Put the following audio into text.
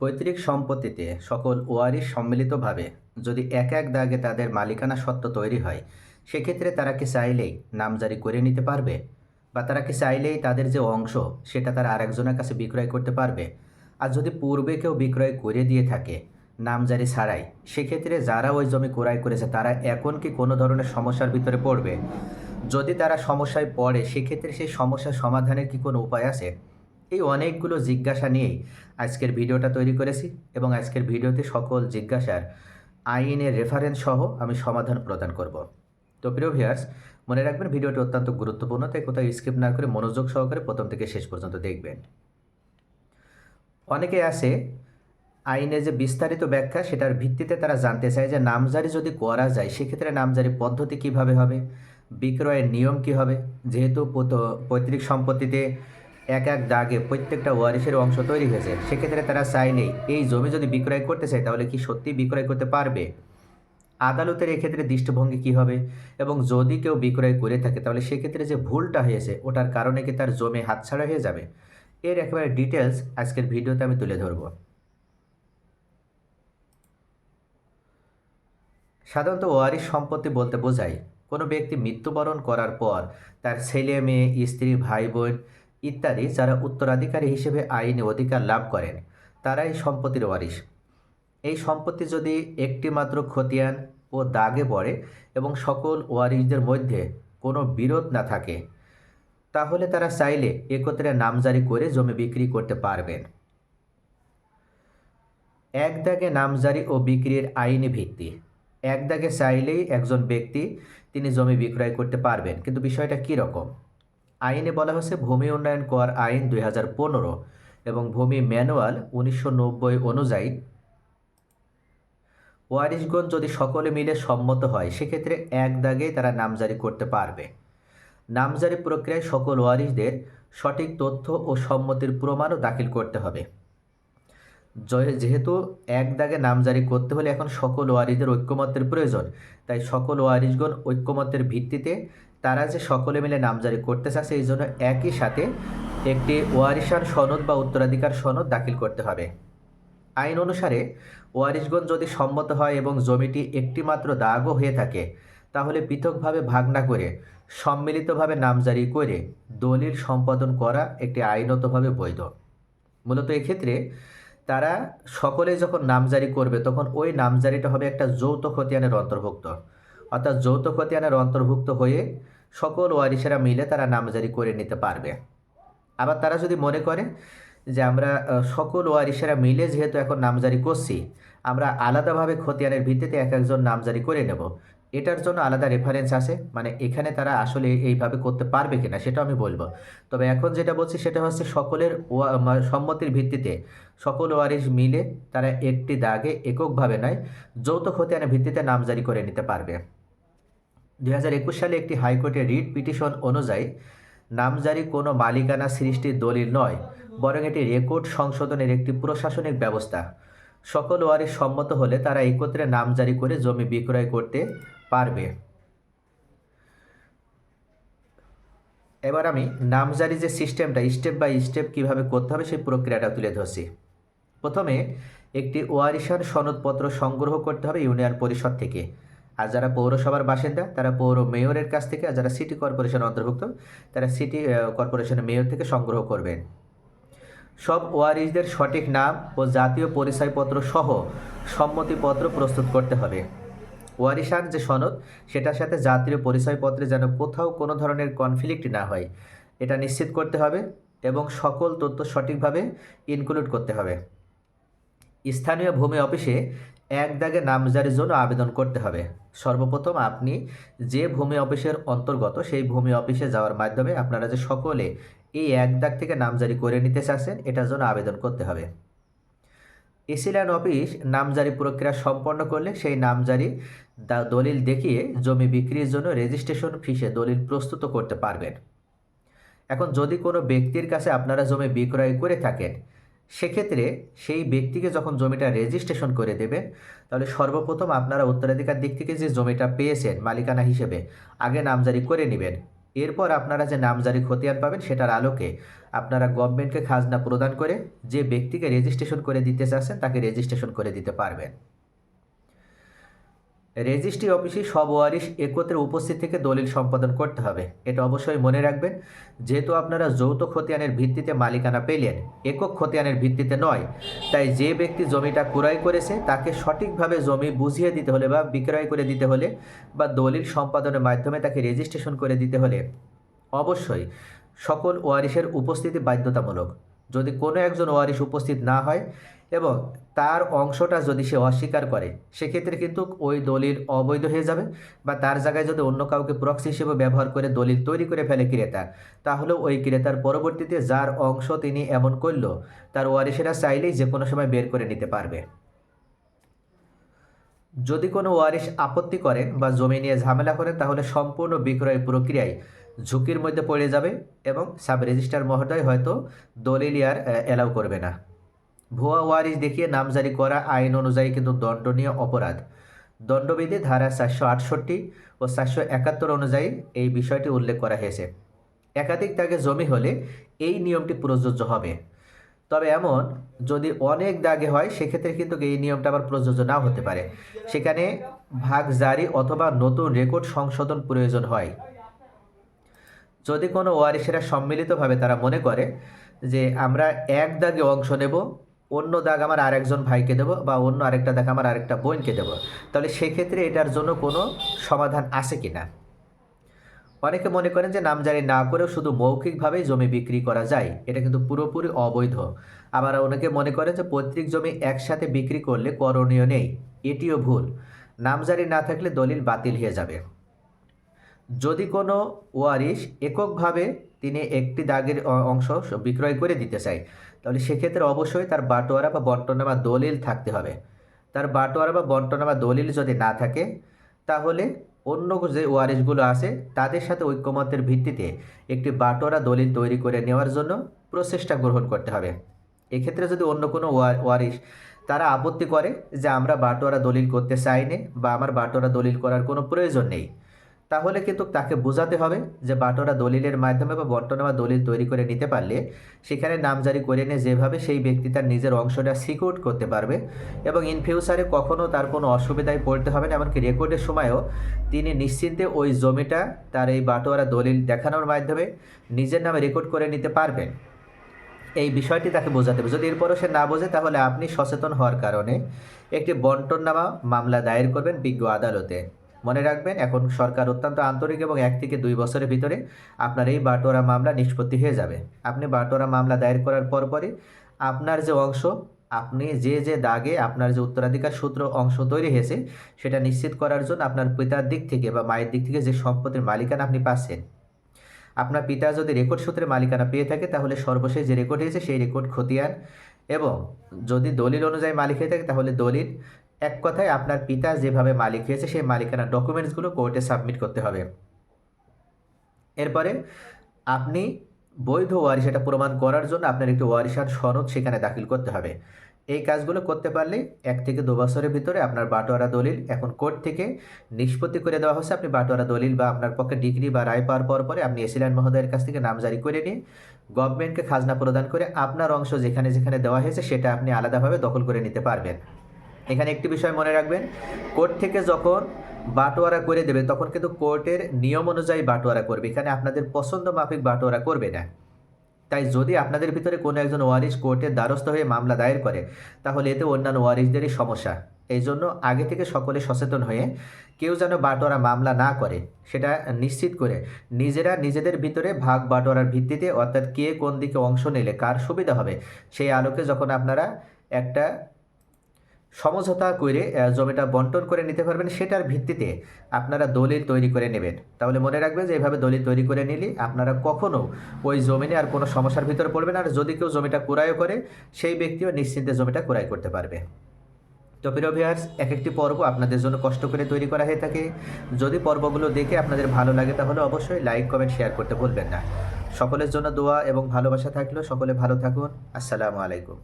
পৈতৃক সম্পত্তিতে সকল ওয়ারিশ সম্মিলিতভাবে যদি এক এক দাগে তাদের মালিকানা সত্ত্ব তৈরি হয়, সেক্ষেত্রে তারা কি চাইলেই নামজারি করে নিতে পারবে? বা তারা কি চাইলেই তাদের যে অংশ, সেটা তারা আরেকজনের কাছে বিক্রয় করতে পারবে? আর যদি পূর্বে কেউ বিক্রয় করে দিয়ে থাকে নামজারি ছাড়াই, সেক্ষেত্রে যারা ওই জমি ক্রয় করেছে, তারা এখন কি কোনো ধরনের সমস্যার ভিতরে পড়বে? যদি তারা সমস্যায় পড়ে, সেক্ষেত্রে সেই সমস্যার সমাধানের কি কোনো উপায় আছে? এই অনেকগুলো জিজ্ঞাসা নিয়েই আজকের ভিডিওটা তৈরি করেছি এবং আজকের ভিডিওতে সকল জিজ্ঞাসার আইনের রেফারেন্স সহ আমি সমাধান প্রদান করব। তো প্রিয় ভিউয়ার্স মনে রাখবেন ভিডিওটি অত্যন্ত গুরুত্বপূর্ণ, তাই কোথাও স্কিপ না করে মনোযোগ সহকারে প্রথম থেকে শেষ পর্যন্ত দেখবেন। অনেকে আছে আইনে যে বিস্তারিত ব্যাখ্যা সেটার ভিত্তিতে তারা জানতে চায় যে নামজারি যদি করা যায়, সেক্ষেত্রে নামজারি পদ্ধতি কীভাবে হবে? বিক্রয়ের নিয়ম কী হবে? যেহেতু পৈতৃক সম্পত্তিতে এক এক দাগে প্রত্যেকটা ওয়ারিশের অংশ তৈরি হয়েছে। সেক্ষেত্রে তারা চাইলেই এই জমি যদি বিক্রয় করতে চায় তাহলে কি সত্যি বিক্রয় করতে পারবে? আদালতের এক্ষেত্রে দৃষ্টিভঙ্গি কী হবে? এবং যদি কেউ বিক্রয় করে থাকে তাহলে সেক্ষেত্রে যে ভুলটা হয়েছে, ওটার কারণে কি তার জমি হাতছাড়া হয়ে যাবে? এর একেবারে ডিটেলস আজকের ভিডিওতে আমি তুলে ধরবো। সাধারণত ওয়ারিশ সম্পত্তি বলতে বোঝায়, কোনো ব্যক্তি মৃত্যুবরণ করার পর তার ছেলে, মেয়ে, স্ত্রী, ভাই, বোন ইত্যাদি যারা উত্তরাধিকারী হিসেবে আইনি অধিকার লাভ করেন, তারাই সম্পত্তির ওয়ারিশ। এই সম্পত্তি যদি একটি মাত্র খতিয়ান ও দাগে পড়ে এবং সকল ওয়ারিশদের মধ্যে কোনো বিরোধ না থাকে, তাহলে তারা চাইলে একত্রে নামজারি করে জমি বিক্রি করতে পারবেন। এক দাগে নামজারি ও বিক্রির আইনি ভিত্তি। এক দাগে চাইলেই একজন ব্যক্তি তিনি জমি বিক্রয় করতে পারবেন, কিন্তু বিষয়টা কী রকম? আইনে বলা হয়েছে ভূমি উন্নয়ন কর আইন দুই হাজার পনেরো এবং ভূমি ম্যানুয়াল উনিশশো নব্বই অনুযায়ী। ওয়ারিশগণ যদি সকলে মিলে সম্মত হয়, সেক্ষেত্রে এক দাগেই তারা নামজারি করতে পারবে। নামজারি প্রক্রিয়ায় সকল ওয়ারিশদের সঠিক তথ্য ও সম্মতির প্রমাণও দাখিল করতে হবে। যেহেতু এক দাগে নামজারি করতে হলে এখন সকল ওয়ারিশদের ঐক্যমত্যের প্রয়োজন, তাই সকল ওয়ারিশগণ ঐক্যমত্যের ভিত্তিতে তারা যে সকলে মিলে নামজারি করতে চাচ্ছে এই জন্য একই সাথে একটি ওয়ারিশান সনদ বা উত্তরাধিকার সনদ দাখিল করতে হবে। আইন অনুসারে ওয়ারিশগণ যদি সম্মত হয় এবং জমিটি একটিমাত্র দাগও হয়ে থাকে, তাহলে পৃথকভাবে ভাগ না করে সম্মিলিতভাবে নামজারি করে দলিল সম্পাদন করা একটি আইনতভাবে বৈধ। মূলত এক্ষেত্রে তারা সকলে যখন নামজারি করবে, তখন ওই নামজারিটা হবে একটা যৌথ খতিয়ানের অন্তর্ভুক্ত। অর্থাৎ যৌথ খতিয়ানের অন্তর্ভুক্ত হয়ে সকল ওয়ারিশেরা মিলে তারা নামজারি করে নিতে পারবে। আবার তারা যদি মনে করে যে আমরা সকল ওয়ারিশেরা মিলে যেহেতু এখন নামজারি করছি, আমরা আলাদাভাবে খতিয়ানের ভিত্তিতে এক একজন নামজারি করে নেব। এটার জন্য আলাদা রেফারেন্স আছে মানে এখানে তারা আসলে এইভাবে করতে পারবে কিনা সেটা আমি বলব। তবে এখন যেটা বলছি সেটা হচ্ছে সকলের সম্মতির ভিত্তিতে সকল ওয়ারিশ মিলে তারা একটি দাগে এককভাবে নয়, যৌথ খতিয়ানের ভিত্তিতে নামজারি করে নিতে পারবে। দুই হাজার একুশ সালে একটি হাইকোর্টের রিট পিটিশন অনুযায়ী নামজারি কোনো মালিকানা সৃষ্টির দলিল নয়, বরং এটি রেকর্ড সংশোধনের একটি প্রশাসনিক ব্যবস্থা। সকল ওয়ারিশ সম্মত হলে তারা একত্রে নামজারি করে জমি বিক্রয় করতে পারবে। এবার আমি নামজারি যে সিস্টেমটা, স্টেপ বাই স্টেপ কীভাবে করতে হবে সেই প্রক্রিয়াটা তুলে ধরছি। প্রথমে একটি ওয়ারিশান সনদপত্র সংগ্রহ করতে হবে ইউনিয়ন পরিষদ থেকে। আর যারা পৌরসভার বাসিন্দা, তারা পৌর মেয়রের কাছ থেকে আর যারা সিটি কর্পোরেশনের অন্তর্ভুক্ত, তারা সিটি কর্পোরেশনের মেয়র থেকে সংগ্রহ করবেন। সব ওয়ারিশদের সঠিক নাম ও জাতীয় পরিচয়পত্র সহ সম্মতিপত্র প্রস্তুত করতে হবে। ওয়ারিশান যে সনদ, সেটার সাথে জাতীয় পরিচয়পত্রে যেন কোথাও কোনো ধরনের কনফ্লিক্ট না হয়, এটা নিশ্চিত করতে হবে এবং সকল তথ্য সঠিকভাবে ইনক্লুড করতে হবে। স্থানীয় ভূমি অফিসে এক দাগে নামজারির জন্য আবেদন করতে হবে। সর্বপ্রথম আপনি যে ভূমি অফিসের অন্তর্গত সেই ভূমি অফিসে যাওয়ার মাধ্যমে আপনারা যে সকলে এই এক দাগ থেকে নামজারি করে নিতে চাচ্ছেন, এটার জন্য আবেদন করতে হবে। এসিল্যান্ড অফিস নামজারি প্রক্রিয়া সম্পন্ন করলে সেই নামজারি দলিল দেখিয়ে জমি বিক্রির জন্য রেজিস্ট্রেশন ফিসে দলিল প্রস্তুত করতে পারবেন। এখন যদি কোনো ব্যক্তির কাছে আপনারা জমি বিক্রয় করে থাকেন সেক্ষেত্রে সেই ব্যক্তিকে যখন জমিটা রেজিস্ট্রেশন করে দেবেন, তাহলে সর্বপ্রথম আপনারা উত্তরাধিকার দিক থেকে যে জমিটা পেয়েছেন মালিকানা হিসেবে, আগে নামজারি করে নেবেন। এরপর আপনারা যে নামজারি খতিয়ান পাবেন সেটার আলোকে আপনারা গভর্নমেন্টকে খাজনা প্রদান করে যে ব্যক্তিকে রেজিস্ট্রেশন করে দিতে চাচ্ছেন, তাকে রেজিস্ট্রেশন করে দিতে পারবেন। রেজিস্ট্রি অফিসে সব ওয়ারিশ একত্রে উপস্থিত থেকে দলিল সম্পাদন করতে হবে। এটা অবশ্যই মনে রাখবেন। যেহেতু আপনারা যৌথ খতিয়ানের ভিত্তিতে মালিকানা পেলেন, একক খতিয়ানের ভিত্তিতে নয়, তাই যে ব্যক্তি জমিটা ক্রয় করেছে তাকে সঠিকভাবে জমি বুঝিয়ে দিতে হলে বা বিক্রয় করে দিতে হলে বা দলিল সম্পাদনের মাধ্যমে তাকে রেজিস্ট্রেশন করে দিতে হলে অবশ্যই সকল ওয়ারিশের উপস্থিতি বাধ্যতামূলক। যদি কোনো একজন ওয়ারিশ উপস্থিত না হয় এবং তার অংশটা যদি সে অস্বীকার করে, সেক্ষেত্রে কিন্তু ওই দলিল অবৈধ হয়ে যাবে বা তার জায়গায় যদি অন্য কাউকে প্রক্সি হিসেবে ব্যবহার করে দলিল তৈরি করে ফেলে ক্রেতা তাহলে ওই ক্রেতার পরবর্তীতে যার অংশ তিনি এমন করল, তার ওয়ারিশেরা চাইলেই যে কোনো সময় বের করে নিতে পারবে। যদি কোনো ওয়ারিশ আপত্তি করেন বা জমি নিয়ে ঝামেলা করেন, তাহলে সম্পূর্ণ বিক্রয় প্রক্রিয়ায় ঝুঁকির মধ্যে পড়ে যাবে এবং সাব রেজিস্ট্রার মহোদয় হয়তো দলিল আর অ্যালাউ করবে না। ভুয়া ওয়ারিশ দেখিয়ে নামজারি করা আইন অনুযায়ী কিন্তু দণ্ডনীয় অপরাধ। দণ্ডবিধি ধারা চারশো আটষট্টি ও চারশো একাত্তর অনুযায়ী এই বিষয়টি উল্লেখ করা হয়েছে। একাধিক দাগে জমি হলে এই নিয়মটি প্রযোজ্য হবে। তবে এমন যদি অনেক দাগে হয়, সেক্ষেত্রে কিন্তু এই নিয়মটা আবার প্রযোজ্য নাও হতে পারে। সেখানে ভাগ জারি অথবা নতুন রেকর্ড সংশোধন প্রয়োজন হয়। যদি কোনো ওয়ারিশেরা সম্মিলিতভাবে তারা মনে করে যে আমরা এক দাগে অংশ নেব, অন্য দাগ আমার আরেকজন ভাইকে দেবো বা অন্য আরেকটা দাগ আমার আরেকটা বোনকে দেবো, তাহলে সেক্ষেত্রে এটার জন্য কোনো সমাধান আছে কি না? অনেকে মনে করেন যে নামজারি না করেও শুধু মৌখিকভাবেই জমি বিক্রি করা যায়, এটা কিন্তু পুরোপুরি অবৈধ। আবার অনেকে মনে করেন যে পৈতৃক জমি একসাথে বিক্রি করলে করণীয় নেই, এটিও ভুল। নামজারি না থাকলে দলিল বাতিল হয়ে যাবে। যদি কোনো ওয়ারিশ এককভাবে তিনি একটি দাগের অংশ বিক্রয় করে দিতে চায়, তাহলে সেক্ষেত্রে অবশ্যই তার বাটোয়ারা বা বন্টনামা দলিল থাকতে হবে। তার বাটোয়ারা বা বন্টনামা দলিল যদি না থাকে, তাহলে অন্য যে ওয়ারিশগুলো আছে, তাদের সাথে ঐক্যমতের ভিত্তিতে একটি বাটোয়ারা দলিল তৈরি করে নেওয়ার জন্য প্রচেষ্টা গ্রহণ করতে হবে। এক্ষেত্রে যদি অন্য কোনো ওয়া- ওয়ারিশ তারা আপত্তি করে যে আমরা বাটোয়ারা দলিল করতে চাইনি বা আমার বাটোয়ারা দলিল করার কোনো প্রয়োজন নেই তাহলে কিন্তু তাকে বোঝাতে হবে যে বাটোরা দলিলের মাধ্যমে বা বন্টনামা দলিল তৈরি করে নিতে পারলে সেখানে নামজারি করে নিয়ে যেভাবে সেই ব্যক্তি তার নিজের অংশটা সিকিউর করতে পারবে এবং ইন ফিউচারে কখনও তার কোনো অসুবিধায় পড়তে হবে না। এমনকি রেকর্ডের সময়ও তিনি নিশ্চিন্তে ওই জমিটা তার এই বাটোয়ারা দলিল দেখানোর মাধ্যমে নিজের নামে রেকর্ড করে নিতে পারবেন। এই বিষয়টি তাকে বোঝাতে হবে। যদি এরপরও সে না বোঝে, তাহলে আপনি সচেতন হওয়ার কারণে একটি বন্টননামা মামলা দায়ের করবেন বিজ্ঞ আদালতে। মনে রাখবেন, এখন সরকার অত্যন্ত আন্তরিক এবং এক থেকে দুই বছরের ভিতরে আপনার এই বাটোয়ারা মামলা নিষ্পত্তি হয়ে যাবে। আপনি বাটোয়ারা মামলা দায়ের করার পরপরই আপনার যে অংশ, আপনি যে যে দাগে আপনার যে উত্তরাধিকার সূত্র অংশ তৈরি হয়েছে, সেটা নিশ্চিত করার জন্য আপনার পিতার দিক থেকে বা মায়ের দিক থেকে যে সম্পত্তির মালিকানা আপনি পাচ্ছেন। আপনার পিতা যদি রেকর্ড সূত্রে মালিকানা পেয়ে থাকে, তাহলে সর্বশেষ যে রেকর্ড হয়েছে, সেই রেকর্ড খতিয়ান এবং যদি দলিল অনুযায়ী মালিক হয়ে থাকে, তাহলে দলিল এক কথায় আপনার পিতা যেভাবে মালিক হয়েছে, সেই মালিকানার ডকুমেন্টসগুলো কোর্টে সাবমিট করতে হবে। এরপরে আপনি বৈধ ওয়ারিশ এটা প্রমাণ করার জন্য আপনার একটি ওয়ারিশার সনদ সেখানে দাখিল করতে হবে। এই কাজগুলো করতে পারলে এক থেকে দু বছরের ভিতরে আপনার বাটোয়ারা দলিল এখন কোর্ট থেকে নিষ্পত্তি করে দেওয়া হচ্ছে আপনি বাটোয়ারা দলিল বা আপনার পক্ষে ডিগ্রি বা রায় পাওয়ার পর পরে আপনি এসিল্যান্ড মহোদয়ের কাছ থেকে নাম জারি করে নিয়ে গভর্নমেন্টকে খাজনা প্রদান করে আপনার অংশ যেখানে যেখানে দেওয়া হয়েছে সেটা আপনি আলাদাভাবে দখল করে নিতে পারবেন। এখানে একটি বিষয় মনে রাখবেন, কোর্ট থেকে যখন বাটোয়ারা করে দেবে, তখন কিন্তু কোর্টের নিয়ম অনুযায়ী বাটোয়ারা করবে। এখানে আপনাদের পছন্দ মাফিক বাটোয়ারা করবে না। তাই যদি আপনাদের ভিতরে কোনো একজন ওয়ারিশ কোর্টের দ্বারস্থ হয়ে মামলা দায়ের করে, তাহলে এতে অন্যান্য ওয়ারিশদেরই সমস্যা। এই জন্য আগে থেকে সকলে সচেতন হয়ে কেউ যেন বাটোয়ারা মামলা না করে, সেটা নিশ্চিত করে নিজেরা নিজেদের ভিতরে ভাগ বাটোয়ারার ভিত্তিতে অর্থাৎ কে কোন দিকে অংশ নিলে কার সুবিধা হবে, সেই আলোকে যখন আপনারা একটা সমঝোতা করে জমিটা বন্টন করে নিতে পারবেন, সেটার ভিত্তিতে আপনারা দলিল তৈরি করে নেবেন। তাহলে মনে রাখবেন যে এইভাবে দলিল তৈরি করে নিলে আপনারা কখনো ওই জমিনে আর কোনো সমস্যার ভিতরে পড়বেন আর যদি কেউ জমিটা ক্রয় করে, সেই ব্যক্তিও নিশ্চিন্তে জমিটা ক্রয় করতে পারবে। তো প্রিয় ভিউয়ার্স এক একটি পর্ব আপনাদের জন্য কষ্ট করে তৈরি করা হয়ে থাকে। যদি পর্বগুলো দেখে আপনাদের ভালো লাগে, তাহলে অবশ্যই লাইক কমেন্ট শেয়ার করতে ভুলবেন না। সকলের জন্য দোয়া এবং ভালোবাসা থাকলেও সকলে ভালো থাকুন। আসসালামু আলাইকুম।